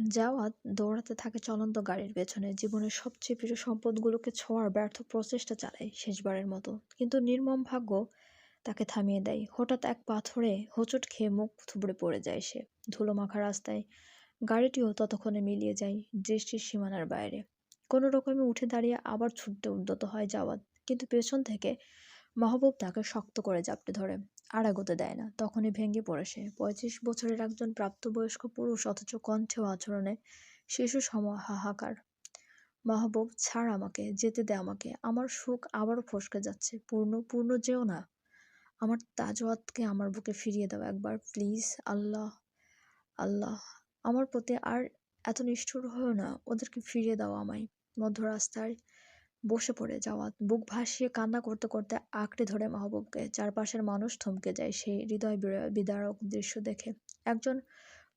Javad দৌড়াতে থাকে চলন্ত গাড়ির পেছনে। জীবনের সবচেয়ে প্রিয় সম্পদগুলোকে ছোঁয়ার ব্যর্থ প্রচেষ্টা চালায় শেষবারের মতো। কিন্তু নির্মম ভাগ্য তাকে থামিয়ে দেয়। হঠাৎ এক পাথরে হোঁচট খেয়ে মুখ থুবড়ে পড়ে যায় সে। ধুলো মাখা রাস্তায় গাড়িটিও ততক্ষণে মিলিয়ে যায় দৃষ্টির সীমানার বাইরে। কোনো রকমে উঠে দাঁড়িয়ে আবার ছুটতে উদ্যত হয় জাওয়াদ কিন্তু পেছন থেকে মাহবুব তাকে শক্ত করে জাপটে ধরে। আর এগোতে দেয় না। তখনই ভেঙে পড়ে সে। পঁয়ত্রিশ বছরের একজন প্রাপ্তবয়স্ক পুরুষ অথচ কণ্ঠে আচরণে শিশু সম হাহাকার মাহবুব, ছাড় আমাকে, যেতে দে আমাকে। আমার সুখ আবারও ফসকে যাচ্ছে। পূর্ণ পূর্ণ যেও না। আমার তাজওয়াতকে আমার বুকে ফিরিয়ে দাও একবার, প্লিজ। আল্লাহ আল্লাহ, আমার প্রতি আর এত নিষ্ঠুর হয়েও না। ওদেরকে ফিরিয়ে দাও আমায়। মধ্য রাস্তায় বসে পড়ে যাওয়া। বুক ভাসিয়ে কান্না করতে করতে আঁকড়ে ধরে মাহবুবকে। চারপাশের মানুষ থমকে যায় সেই হৃদয় বিদারক দৃশ্য দেখে। একজন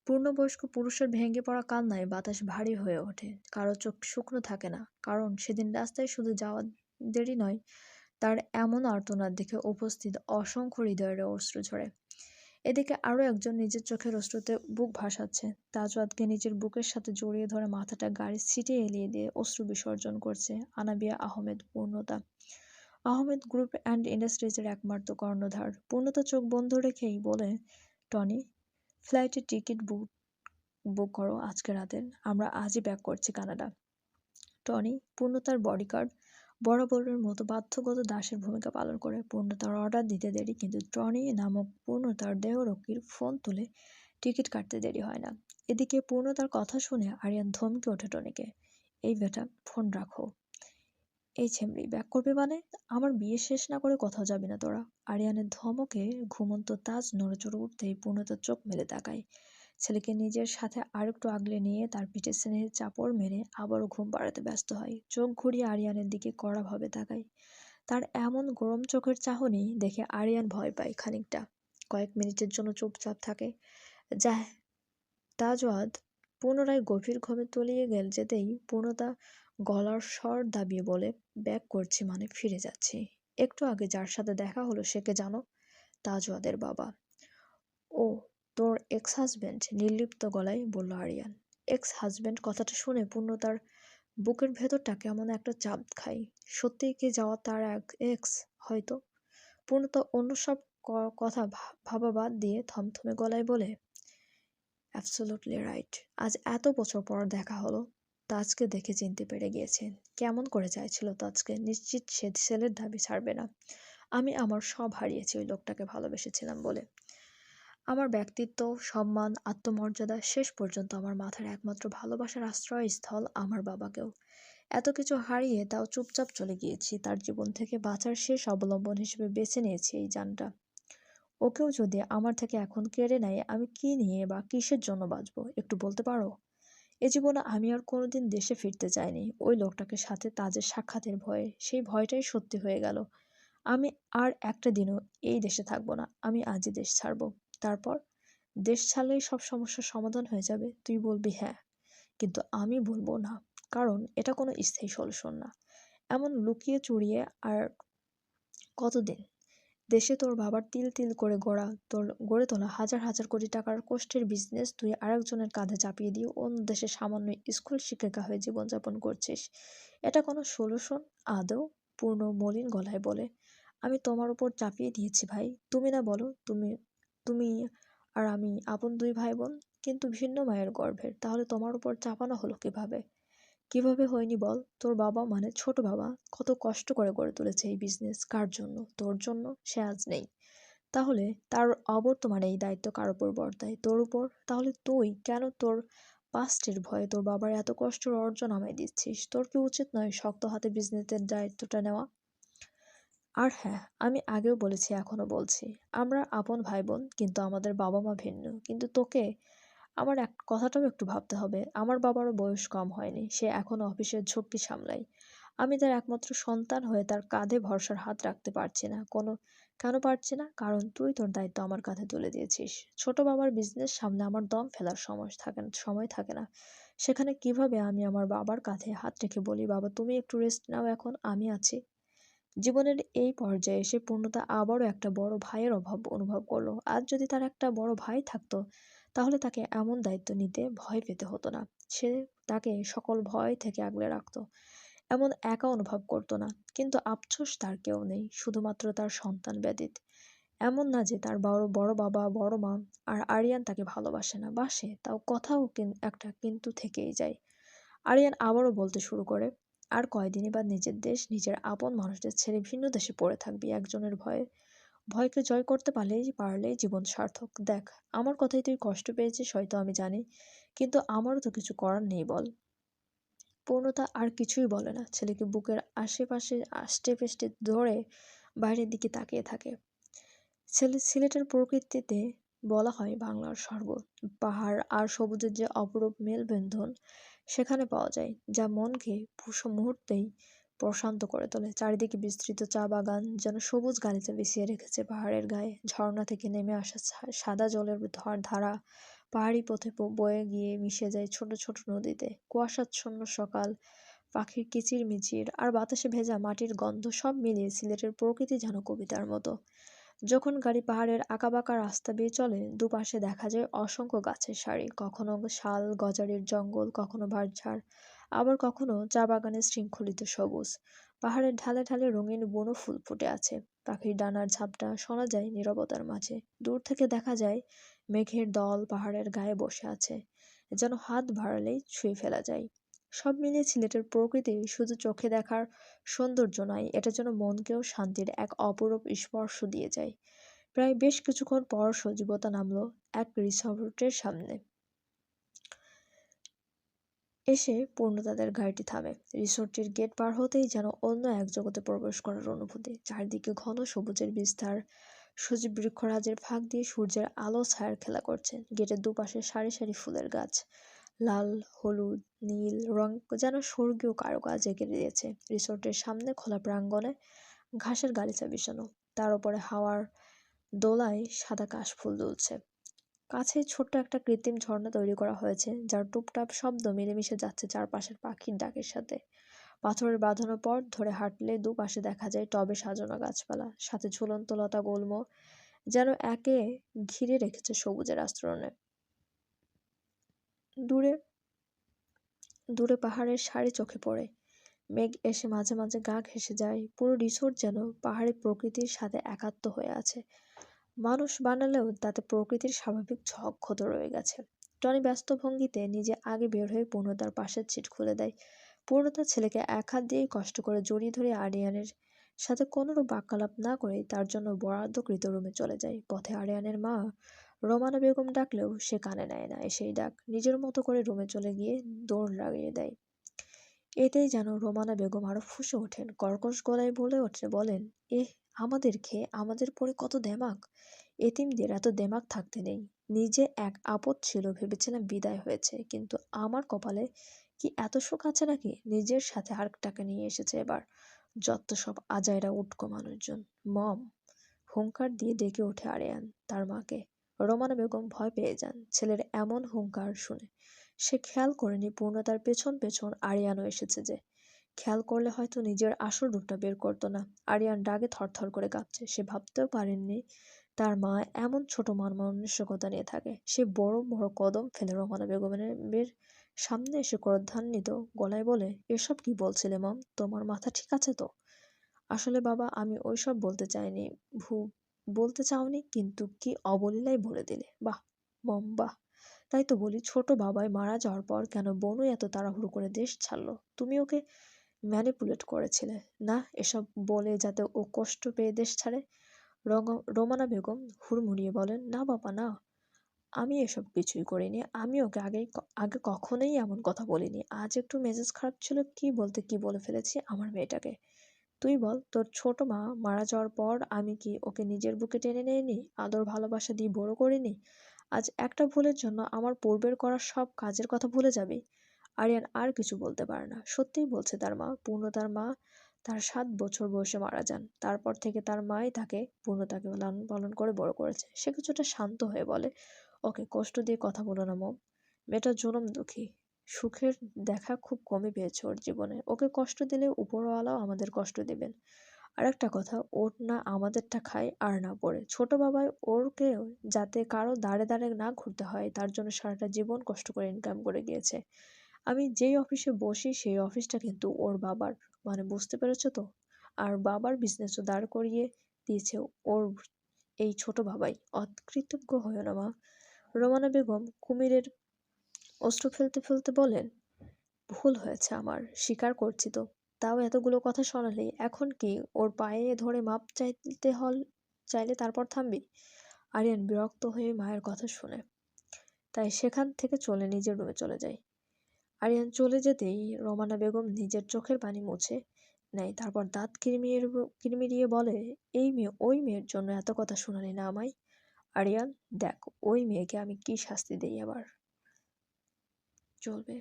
পূর্ণবয়স্ক পুরুষের ভেঙে পড়া কান্নায় বাতাস ভারী হয়ে ওঠে। কারও চোখ শুকনো থাকে না, কারণ সেদিন রাস্তায় শুধু যাওয়া দেরি নয়, তার এমন আর্তনাদ দেখে উপস্থিত অসংখ্য হৃদয়ের অশ্রু ঝরে। এদিকে আরও একজন নিজের চোখের অশ্রুতে বুক ভাসাচ্ছে। তাজওয়াদকে নিজের বুকের সাথে জড়িয়ে ধরে মাথাটা গাড়ির সিটে এলিয়ে দিয়ে অশ্রু বিসর্জন করছে আনাবিয়া আহমেদ, পূর্ণতা। আহমেদ গ্রুপ অ্যান্ড ইন্ডাস্ট্রিজের একমাত্র কর্ণধার। পূর্ণতা চোখ বন্ধ রেখেই বলে, টনি ফ্লাইটের টিকিট বুক বুক করো আজকে রাতের আমরা আজই ব্যাক করছি কানাডা। টনি, পূর্ণতার বডিগার্ড বরাবরের মতো বাধ্যগত দাসের ভূমিকা পালন করে। পূর্ণতার অর্ডার দিতে দেরি, কিন্তু ট্রনি নামক পূর্ণতার দেহরক্ষীর ফোন তুলে টিকিট কাটতে দেরি হয় না। এদিকে পূর্ণতার কথা শুনে আরিয়ান ধমকে ওঠে টনিকে। এই বেটা ফোন রাখো। এই ছেমড়ি ব্যাক করবে মানে? আমার বিয়ে শেষ না করে কোথাও যাবি না তোরা। আরিয়ানের ধমকে ঘুমন্ত তাজ নড়েচড়ে উঠতেই পূর্ণতার চোখ মেলে তাকায়। ছেলেকে নিজের সাথে আরেকটু আগলে নিয়ে তার পিঠে স্নেহের চাপড় মেরে আবারও ঘুম পাড়াতে ব্যস্ত হয়। চোখ ঘুরিয়ে আরিয়ানের দিকে কড়াভাবে তাকায়। তার এমন গরম চোখের চাহনি দেখে আরিয়ান ভয় পায় খানিকটা। কয়েক মিনিটের জন্য চুপচাপ থাকে। যা তাজওয়াদ পুনরায় গভীর ঘুমে তলিয়ে গেল যেতেই পূর্ণতা গলার স্বর দাবিয়ে বলে, ব্যাক করছি মানে ফিরে যাচ্ছি। একটু আগে যার সাথে দেখা হলো, সে কে জানো? তাজওয়াদের বাবা। ও তোর এক্স হাজব্যান্ড নির্লিপ্ত গলায় বলল আরিয়ান। এক্স হাজব্যান্ড কথাটা শুনে পূর্ণ তার বুকের ভেতরটা কেমন একটা চাপ খায়। সত্যিই কি যাওয়া তার এক এক্স হয়তো? পূর্ণ তো অন্য সব কথা ভাবা বাদ দিয়ে থমথমে গলায় বলে অ্যাবসোলুটলি রাইট আজ এত বছর পর দেখা হলো। তাজকে দেখে চিনতে পেরে গিয়েছেন। কেমন করে চাইছিল তাজকে? নিশ্চিত সে ছেলের দাবি ছাড়বে না। আমি আমার সব হারিয়েছি ওই লোকটাকে ভালোবেসেছিলাম বলে। আমার ব্যক্তিত্ব, সম্মান, আত্মমর্যাদা শেষ পর্যন্ত আমার মাথার একমাত্র ভালোবাসার আশ্রয়স্থল আমার বাবাকেও। এত কিছু হারিয়ে তাও চুপচাপ চলে গিয়েছি, তার জীবন থেকে বাঁচার শেষ অবলম্বন হিসেবে বেছে নিয়েছি এই যানটা। ওকেও যদি আমার থেকে এখন কেড়ে নেয়, আমি কি নিয়ে বা কিসের জন্য বাঁচবো, একটু বলতে পারো? এ জীবনে আমি আর কোনোদিন দেশে ফিরতে চাইনি। ওই লোকটাকে সাথে তাজের সাক্ষাতের ভয়ে, সেই ভয়টাই সত্যি হয়ে গেল। আমি আর একটা দিনও এই দেশে থাকব না, আমি আজই দেশ ছাড়বো। তারপর, দেশ ছাড়লেই সব সমস্যার সমাধান হয়ে যাবে। তুই বলবি হ্যাঁ। কিন্তু আমি বলব না, কারণ এটা কোনো স্থায়ী সলিউশন না। এমন লুকিয়ে চুরিয়ে আর কতদিন? দেশে তোর বাবার তিল তিল করে গড়া, তোর গড়ে তোলা হাজার হাজার কোটি টাকার কষ্টের বিজনেস তুই আরেকজনের কাঁধে চাপিয়ে দিয়ে অন্য দেশে সামান্য স্কুল শিক্ষিকা হয়ে জীবনযাপন করছিস। এটা কোনো সলিউশন আদৌ? পূর্ণ মলিন গলায় বলে, আমি তোমার উপর চাপিয়ে দিয়েছি ভাই। তুমি না বলো, তুমি তুমি আর আমি, আপন দুই ভাই বোন কিন্তু ভিন্ন মায়ের গর্ভের। তাহলে তোমার উপর চাপানো হলো কীভাবে? কীভাবে হয়নি বল? তোর বাবা মানে ছোট বাবা, কত কষ্ট করে গড়ে তুলেছে এই বিজনেস কার জন্য? তোর জন্য সে আজ নেই। তাহলে তার অবর্তমানে এই দায়িত্ব কার উপর বর্তায়? তোর উপর? তাহলে তুই কেন তোর পাস্টের ভয়ে তোর বাবার এত কষ্টের অর্জন আমায় দিচ্ছিস? তোর কি উচিত নয় শক্ত হাতে বিজনেসের দায়িত্বটা নেওয়া? আর হ্যাঁ আমি আগেও বলেছি, এখনও বলছি। আমরা আপন ভাই বোন কিন্তু আমাদের বাবা মা ভিন্ন। কিন্তু তোকে আমার এক, কথাটাও একটু ভাবতে হবে। আমার বাবারও বয়স কম হয়নি, সে এখনও অফিসের ঝক্কি সামলায় আমি তার একমাত্র সন্তান হয়ে তার কাঁধে ভরসার হাত রাখতে পারছি না। কোনো, কেন পারছি না? কারণ তুই তোর দায়িত্ব আমার কাঁধে তুলে দিয়েছিস। ছোট বাবার বিজনেস সামনে আমার দম ফেলার সময় থাকে না সময় থাকে না। সেখানে কীভাবে আমি আমার বাবার কাঁধে হাত রেখে বলি, বাবা, তুমি একটু রেস্ট নাও এখন, আমি আছি। জীবনের এই পর্যায়ে এসে পূর্ণতা আবারও একটা বড় ভাইয়ের অভাব অনুভব করল। আজ যদি তার একটা বড় ভাই থাকতো, তাহলে তাকে এমন দায়িত্ব নিতে ভয় পেতে হতো না। সে তাকে সকল ভয় থেকে আগলে রাখত, এমন একা অনুভব করতো না। কিন্তু আফসোস তার কেউ নেই, শুধুমাত্র তার সন্তান ব্যতীত। এমন না যে তার বড় বড় বাবা, বড় মা আর আরিয়ান তাকে ভালোবাসে না বাসে তাও কথাও একটা কিন্তু থেকেই যায়। আরিয়ান আবারও বলতে শুরু করে আর কয়দিনই বা নিজের দেশ, নিজের আপন মানুষদের ছেড়ে ভিন্ন দেশে পড়ে থাকবি একজনের ভয়ে। ভয়কে জয় করতে পারলেই পারলেই জীবন সার্থক। দেখ, আমার কথাই তুই কষ্ট পেয়েছিস হয়তো আমি জানি, কিন্তু আমারও তো কিছু করার নেই বল। পূর্ণতা আর কিছুই বলে না। ছেলেকে বুকের আশেপাশে আষ্টে পেষ্টে ধরে বাইরের দিকে তাকিয়ে থাকে। ছেলে, সিলেটের প্রকৃতিতে বলা হয় বাংলার স্বর্গ। পাহাড় আর সবুজের যে অপরূপ মেলবন্ধন সেখানে পাওয়া যায়, যা মনকে মুহূর্তেই প্রশান্ত করে তোলে। চারিদিকে বিস্তৃত চা বাগান যেন সবুজ গালিচা বিছিয়ে রেখেছে। পাহাড়ের গায়ে ঝর্ণা থেকে নেমে আসা সাদা জলের ধারা পাহাড়ি পথে বয়ে গিয়ে মিশে যায় ছোট ছোট নদীতে। কুয়াশাচ্ছন্ন সকাল, পাখির কিচির মিচির আর বাতাসে ভেজা মাটির গন্ধ সব মিলিয়ে সিলেটের প্রকৃতি যেন কবিতার মতো। যখন গাড়ি পাহাড়ের আঁকাবাঁকা রাস্তা বেয়ে চলে, দুপাশে দেখা যায় অসংখ্য গাছের সারি। কখনো শাল, গজারির জঙ্গল, কখনো বাঁশঝাড় আবার কখনো চা বাগানের শৃঙ্খলিত সবুজ। পাহাড়ের ঢালে ঢালে রঙিন বনো ফুল ফুটে আছে। পাখির ডানার ঝাপটা শোনা যায় নীরবতার মাঝে। দূর থেকে দেখা যায় মেঘের দল পাহাড়ের গায়ে বসে আছে, যেন হাত বাড়ালেই ছুঁয়ে ফেলা যায়। সব মিলিয়ে সিলেটের প্রকৃতি শুধু চোখে দেখার সৌন্দর্য নয়, এটা যেন মনকেও শান্তির এক অপরূপ স্পর্শ দিয়ে যায়। প্রায় বেশ কিছুক্ষণ পর সজীবতা নামল এক রিসর্টের সামনে। এসে পূর্ণ তাদের গাড়িটি থামে। রিসোর্টটির গেট পার হতেই যেন অন্য এক জগতে প্রবেশ করার অনুভূতি। চারদিকে ঘন সবুজের বিস্তার। সজীব বৃক্ষরাজের ফাঁক দিয়ে সূর্যের আলো ছায়ার খেলা করছে। গেটের দুপাশে সারি সারি ফুলের গাছ। লাল, হলুদ, নীল রং যেন স্বর্গীয় কারুকাজ এঁকে দিয়েছে রিসোর্টের সামনে খোলা প্রাঙ্গণে ঘাসের গালিচা বিছানো। তার উপরে হাওয়ার দোলায় সাদা কাশফুল দুলছে। কাছে ছোট্ট একটা কৃত্রিম ঝর্ণা তৈরি করা হয়েছে, যার টুপটাপ শব্দ মিলেমিশে যাচ্ছে চারপাশের পাখির ডাকের সাথে। পাথরের বাঁধানো পর ধরে হাঁটলে দুপাশে দেখা যায় টবে সাজানো গাছপালা, সাথে ঝুলন্ত লতা গোলম যেন একে ঘিরে রেখেছে সবুজের আস্তরণে। দূরে দূরে পাহাড়ের সারি চোখে পড়ে। মেঘ এসে মাঝে মাঝে গা ঘেসে যায়। পুরো রিসোর্ট যেন পাহাড়ি প্রকৃতির সাথে একাত্ম হয়ে আছে। মানুষ বানালেও তাতে প্রকৃতির স্বাভাবিক ক্ষত রয়ে গেছে। টনি ব্যস্ত ভঙ্গিতে নিজে আগে বের হয়ে পূর্ণতার পাশের ছিট খুলে দেয়। পূর্ণতার ছেলেকে এক হাত দিয়েই কষ্ট করে জড়িয়ে ধরে আরিয়ানের সাথে কোনোরূপ বাক্যালাপ না করে তার জন্য বরাদ্দকৃত রুমে চলে যায়। পথে আরিয়ানের মা রোমানা বেগম ডাকলেও সে কানে নেয় না, এসেই ডাক। নিজের মতো করে রুমে চলে গিয়ে দৌড় লাগিয়ে দেয়। এতেই যেন রোমানা বেগম আরও ফুসে ওঠেন। কর্কশ গলায় বলে ওঠে, বলেন, এহ, আমাদের খেয়ে আমাদের পরে কত দেমাক? এতিমদের এত দেমাক থাকতে নেই। নিজে এক আপদ ছিল, ভেবেছিলাম বিদায় হয়েছে। কিন্তু আমার কপালে কি এত সুখ আছে নাকি? নিজের সাথে আরেকটাকে নিয়ে এসেছে এবার। যত সব আজাইরা উটকো মানুষজন। মম! হুঙ্কার দিয়ে ডেকে ওঠে আরিয়ান, তার মাকে। রোমানা বেগম ভয় পেয়ে যান। ছেলের এমন হুঙ্কার শুনে সে খেয়াল করেনি পূর্ণতার পেছন পেছন আরিয়ানও এসেছে যে, খেয়াল করলে হয়তো নিজের আসল রূপটা বের করতো না। আরিয়ান রাগে থরথর করে কাঁপছে। সে ভাবতেও পারেননি তার মা এমন ছোট মান মানসিকতা নিয়ে থাকে। সে বড় বড় কদম ফেলে রোমানা বেগমের সামনে এসে ক্রোধান্বিত গলায় বলে, এসব কি বলছিলে, মাম? তোমার মাথা ঠিক আছে তো? আসলে বাবা, আমি ওইসব বলতে চাইনি, ভু বলতে চাওনি, কিন্তু কি অবলীলায় বলে দিলে। বাহ বাহ। তাই তো বলি, ছোট বাবাই মারা যাওয়ার পর কেন বনু এত তাড়াহুড়ো করে দেশ ছাড়লো? তুমি ওকে ম্যানিপুলেট করেছিলে। না, এসব বলে যাতে ও কষ্ট পেয়ে দেশ ছাড়ে? রোমানা বেগম হুড়মুড়িয়ে বলেন, না বাবা, না। আমি এসব কিছুই করিনি। আমি ওকে আগে আগে কখনোই এমন কথা বলিনি। আজ একটু মেজাজ খারাপ ছিল, কি বলতে কি বলে ফেলেছি আমার মেয়েটাকে। তুই বল, তোর ছোট মা মারা যাওয়ার পর আমি কি ওকে নিজের বুকে টেনে নেয়নি আদর ভালোবাসা দিয়ে বড় করিনি? আজ একটা ভুলের জন্য আমার পূর্বের করা সব কাজের কথা ভুলে যাবি। আরিয়ান আর কিছু বলতে পারে না। সত্যিই বলছে তার মা, পূর্ণ তার মা তার সাত বছর বয়সে মারা যান। তারপর থেকে তার মাই তাকে পূর্ণ তাকে লালন পালন করে বড় করেছে। সে কিছুটা শান্ত হয়ে বলে, ওকে কষ্ট দিয়ে কথা বলো না, মম। মেয়েটা জনম দুঃখী। সুখের দেখা খুব কমই পেয়েছে ওর জীবনে। ওকে কষ্ট দিলে উপরওয়ালাও আমাদের কষ্ট দিবেন। আরেকটা কথা, ওর না আমাদেরটা খায় আর না পড়ে। ছোট বাবাই ওরকেও যাতে কারও দাঁড়ে দাঁড়ে না ঘুরতে হয়, তার জন্য সারাটা জীবন কষ্ট করে ইনকাম করে গিয়েছে। আমি যেই অফিসে বসি, সেই অফিসটা কিন্তু ওর বাবার। মানে বুঝতে পেরেছ তো? আর বাবার বিজনেসও দাঁড় করিয়ে দিয়েছে ওর এই ছোট বাবাই। অকৃতজ্ঞ হয়েও না মা। রোমানা বেগম কুমিরের অশ্রু ফেলতে ফেলতে বলেন, ভুল হয়েছে আমার, স্বীকার করছি তো। তাও এতগুলো কথা শোনালে এখন কি ওর পায়ে ধরে মাপ চাইতে হল, চাইলে তারপর থামবি? আরিয়ান বিরক্ত হয়ে মায়ের কথা শুনে, তাই সেখান থেকে চলে নিজের রুমে চলে যায় আরিয়ান চলে যেতেই রোমানা বেগম নিজের চোখের পানি মুছে নেয়, তারপর দাঁত কিরমিয়ে কিরমিরিয়ে বলে, এই মেয়ে, ওই মেয়ের জন্য এত কথা শোনালি না আমায়? আরিয়ান, দেখ, ওই মেয়েকে আমি কি শাস্তি দেই আবার? চলবে।